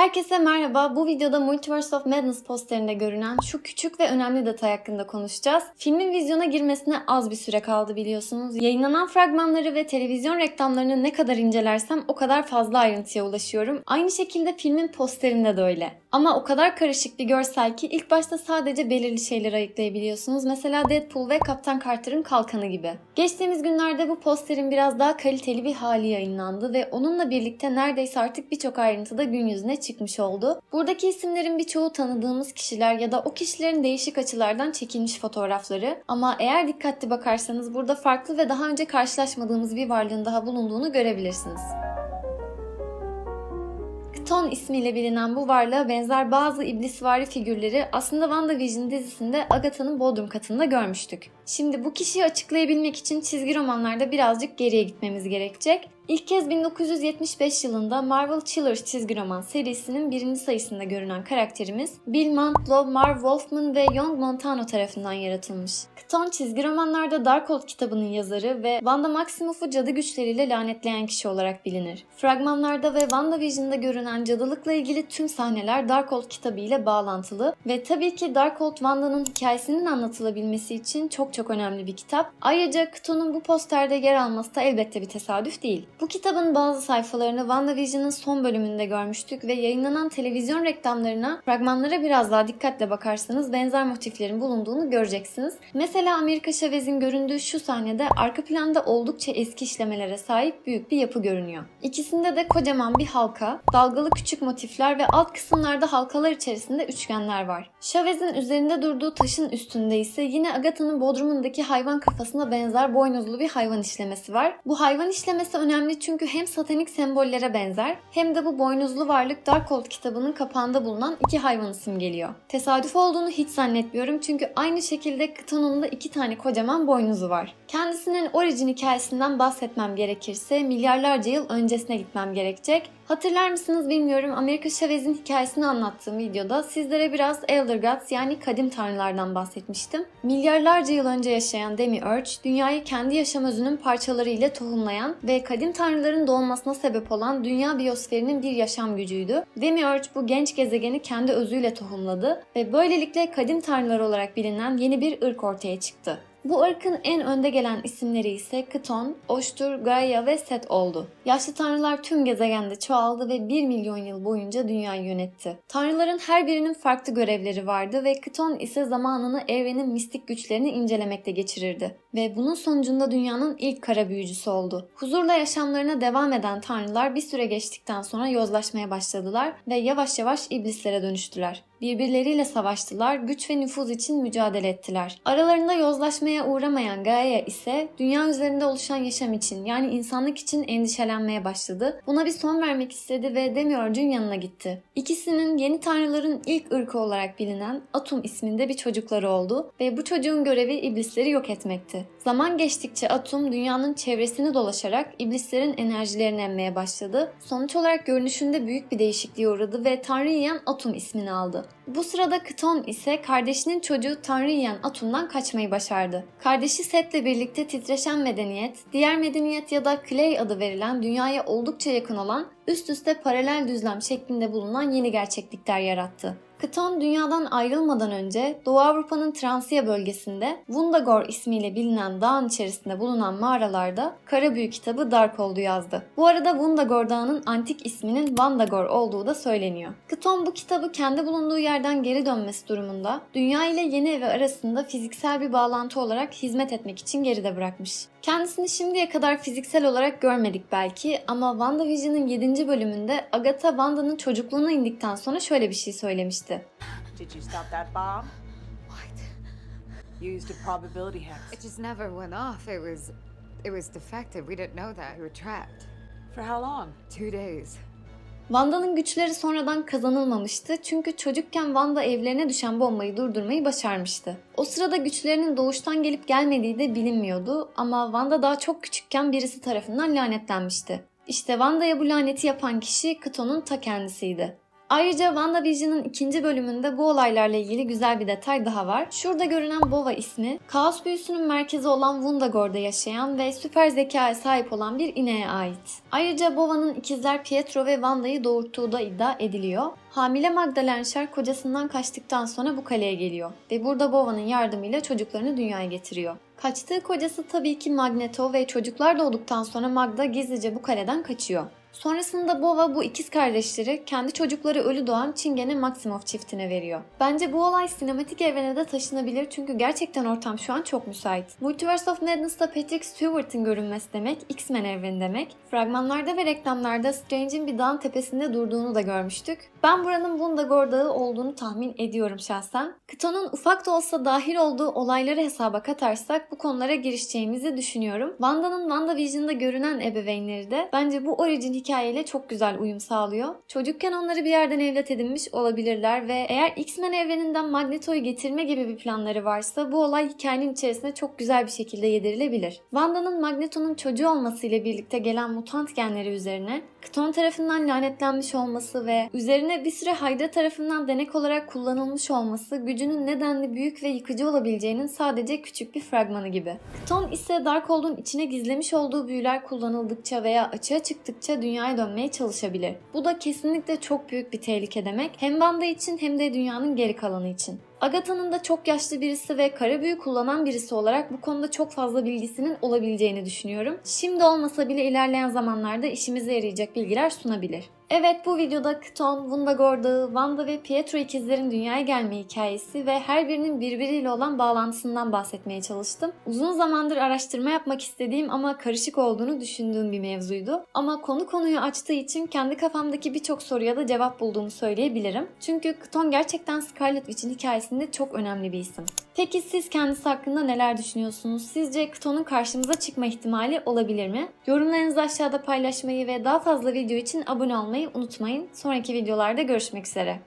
Herkese merhaba. Bu videoda Multiverse of Madness posterinde görünen şu küçük ve önemli detay hakkında konuşacağız. Filmin vizyona girmesine az bir süre kaldı biliyorsunuz. Yayınlanan fragmanları ve televizyon reklamlarını ne kadar incelersem o kadar fazla ayrıntıya ulaşıyorum. Aynı şekilde filmin posterinde de öyle. Ama o kadar karışık bir görsel ki ilk başta sadece belirli şeyleri ayıklayabiliyorsunuz. Mesela Deadpool ve Kaptan Carter'ın kalkanı gibi. Geçtiğimiz günlerde bu posterin biraz daha kaliteli bir hali yayınlandı ve onunla birlikte neredeyse artık birçok ayrıntıda gün yüzüne çıkmış oldu. Buradaki isimlerin birçoğu tanıdığımız kişiler ya da o kişilerin değişik açılardan çekilmiş fotoğrafları. Ama eğer dikkatli bakarsanız burada farklı ve daha önce karşılaşmadığımız bir varlığın daha bulunduğunu görebilirsiniz. Kton ismiyle bilinen bu varlığa benzer bazı iblisvari figürleri aslında WandaVision dizisinde Agatha'nın bodrum katında görmüştük. Şimdi bu kişiyi açıklayabilmek için çizgi romanlarda birazcık geriye gitmemiz gerekecek. İlk kez 1975 yılında Marvel Chillers çizgi roman serisinin birinci sayısında görünen karakterimiz Bill Mantlo, Marv Wolfman ve Young Montano tarafından yaratılmış. Kton çizgi romanlarda Darkhold kitabının yazarı ve Wanda Maximoff'u cadı güçleriyle lanetleyen kişi olarak bilinir. Fragmanlarda ve WandaVision'da görünen cadılıkla ilgili tüm sahneler Darkhold kitabı ile bağlantılı ve tabii ki Darkhold Wanda'nın hikayesinin anlatılabilmesi için çok çok önemli bir kitap. Ayrıca Kton'un bu posterde yer alması da elbette bir tesadüf değil. Bu kitabın bazı sayfalarını WandaVision'ın son bölümünde görmüştük ve yayınlanan televizyon reklamlarına, fragmanlara biraz daha dikkatle bakarsanız benzer motiflerin bulunduğunu göreceksiniz. Mesela Amerika Chavez'in göründüğü şu sahnede arka planda oldukça eski işlemelere sahip büyük bir yapı görünüyor. İkisinde de kocaman bir halka, dalgalı küçük motifler ve alt kısımlarda halkalar içerisinde üçgenler var. Chavez'in üzerinde durduğu taşın üstünde ise yine Agatha'nın bodrumundaki hayvan kafasına benzer boynuzlu bir hayvan işlemesi var. Bu hayvan işlemesi önemli çünkü hem satanik sembollere benzer hem de bu boynuzlu varlık Darkhold kitabının kapağında bulunan iki hayvanı simgeliyor. Tesadüf olduğunu hiç zannetmiyorum çünkü aynı şekilde Kton'un da iki tane kocaman boynuzu var. Kendisinin orijin hikayesinden bahsetmem gerekirse milyarlarca yıl öncesine gitmem gerekecek. Hatırlar mısınız bilmiyorum Amerika Chavez'in hikayesini anlattığım videoda sizlere biraz Elder Gods yani kadim tanrılardan bahsetmiştim. Milyarlarca yıl önce yaşayan Demi-Urge, dünyayı kendi yaşam özünün parçaları ile tohumlayan ve kadim tanrıların doğmasına sebep olan dünya biyosferinin bir yaşam gücüydü. Demi-Urge bu genç gezegeni kendi özüyle tohumladı ve böylelikle kadim tanrılar olarak bilinen yeni bir ırk ortaya çıktı. Bu ırkın en önde gelen isimleri ise Kton, Oştur, Gaia ve Set oldu. Yaşlı tanrılar tüm gezegende çoğaldı ve 1 milyon yıl boyunca dünyayı yönetti. Tanrıların her birinin farklı görevleri vardı ve Kton ise zamanını evrenin mistik güçlerini incelemekte geçirirdi. Ve bunun sonucunda dünyanın ilk kara büyücüsü oldu. Huzurla yaşamlarına devam eden tanrılar bir süre geçtikten sonra yozlaşmaya başladılar ve yavaş yavaş iblislere dönüştüler. Birbirleriyle savaştılar, güç ve nüfuz için mücadele ettiler. Aralarında yozlaşmaya uğramayan Gaia ise dünya üzerinde oluşan yaşam için yani insanlık için endişelenmeye başladı. Buna bir son vermek istedi ve Demiurge'ün yanına gitti. İkisinin yeni tanrıların ilk ırkı olarak bilinen Atum isminde bir çocukları oldu ve bu çocuğun görevi iblisleri yok etmekti. Zaman geçtikçe Atum dünyanın çevresini dolaşarak iblislerin enerjilerini emmeye başladı. Sonuç olarak görünüşünde büyük bir değişikliğe uğradı ve Tanrı yiyen Atum ismini aldı. Bu sırada Kton ise kardeşinin çocuğu Tanrı yiyen Atum'dan kaçmayı başardı. Kardeşi Set'le birlikte titreşen medeniyet, diğer medeniyet ya da Clay adı verilen dünyaya oldukça yakın olan üst üste paralel düzlem şeklinde bulunan yeni gerçeklikler yarattı. Kton dünyadan ayrılmadan önce Doğu Avrupa'nın Transiya bölgesinde Wundagore ismiyle bilinen dağın içerisinde bulunan mağaralarda Kara Büyü kitabı Darkhold'u yazdı. Bu arada Wundagore dağının antik isminin Vandagor olduğu da söyleniyor. Kton bu kitabı kendi bulunduğu yerden geri dönmesi durumunda dünya ile yeni evi arasında fiziksel bir bağlantı olarak hizmet etmek için geride bırakmış. Kendisini şimdiye kadar fiziksel olarak görmedik belki ama WandaVision'ın 7. bölümünde Agatha Wanda'nın çocukluğuna indikten sonra şöyle bir şey söylemişti. Did you stop that bomb? What? Used a probability hex. It just never went off. It was it was defective. We didn't know that. We were trapped. For how long? Two days. Wanda'nın güçleri sonradan kazanılmamıştı çünkü çocukken Wanda evlerine düşen bombayı durdurmayı başarmıştı. O sırada güçlerinin doğuştan gelip gelmediği de bilinmiyordu ama Wanda daha çok küçükken birisi tarafından lanetlenmişti. İşte Wanda'ya bu laneti yapan kişi Kton'un ta kendisiydi. Ayrıca WandaVision'ın ikinci bölümünde bu olaylarla ilgili güzel bir detay daha var. Şurada görünen Bova ismi, kaos büyüsünün merkezi olan Wundagor'da yaşayan ve süper zekaya sahip olan bir ineğe ait. Ayrıca Bova'nın ikizler Pietro ve Wanda'yı doğurttuğu da iddia ediliyor. Hamile Magdalene Sher kocasından kaçtıktan sonra bu kaleye geliyor ve burada Bova'nın yardımıyla çocuklarını dünyaya getiriyor. Kaçtığı kocası tabii ki Magneto ve çocuklar doğduktan sonra Magda gizlice bu kaleden kaçıyor. Sonrasında Bova bu ikiz kardeşleri kendi çocukları ölü doğan Çingene Maximoff çiftine veriyor. Bence bu olay sinematik evrene de taşınabilir çünkü gerçekten ortam şu an çok müsait. Multiverse of Madness'ta Patrick Stewart'ın görünmesi demek X-Men evreni demek. Fragmanlarda ve reklamlarda Strange'in bir dağın tepesinde durduğunu da görmüştük. Ben buranın Bundagor Dağı olduğunu tahmin ediyorum şahsen. Kton'un ufak da olsa dahil olduğu olayları hesaba katarsak bu konulara girişeceğimizi düşünüyorum. Wanda'nın WandaVision'da görünen ebeveynleri de bence bu origin hikayeyle çok güzel uyum sağlıyor. Çocukken onları bir yerden evlat edinmiş olabilirler ve eğer X-Men evreninden Magneto'yu getirme gibi bir planları varsa bu olay hikayenin içerisine çok güzel bir şekilde yedirilebilir. Wanda'nın Magneto'nun çocuğu olmasıyla birlikte gelen mutant genleri üzerine Kton tarafından lanetlenmiş olması ve üzerine bir süre Hydra tarafından denek olarak kullanılmış olması gücünün nedenli büyük ve yıkıcı olabileceğinin sadece küçük bir fragmanı gibi. Kton ise Darkhold'un içine gizlemiş olduğu büyüler kullanıldıkça veya açığa çıktıkça dünyaya dönmeye çalışabilir. Bu da kesinlikle çok büyük bir tehlike demek. Hem Wanda için hem de dünyanın geri kalanı için. Agatha'nın da çok yaşlı birisi ve kara büyü kullanan birisi olarak bu konuda çok fazla bilgisinin olabileceğini düşünüyorum. Şimdi olmasa bile ilerleyen zamanlarda işimize yarayacak bilgiler sunabilir. Evet bu videoda Kton, Wundagor Dağı, Wanda ve Pietro ikizlerin dünyaya gelme hikayesi ve her birinin birbiriyle olan bağlantısından bahsetmeye çalıştım. Uzun zamandır araştırma yapmak istediğim ama karışık olduğunu düşündüğüm bir mevzuydu. Ama konu konuyu açtığı için kendi kafamdaki birçok soruya da cevap bulduğumu söyleyebilirim. Çünkü Kton gerçekten Scarlet Witch'in hikayesinde çok önemli bir isim. Peki siz kendisi hakkında neler düşünüyorsunuz? Sizce Kton'un karşımıza çıkma ihtimali olabilir mi? Yorumlarınızı aşağıda paylaşmayı ve daha fazla video için abone olmayı unutmayın. Sonraki videolarda görüşmek üzere.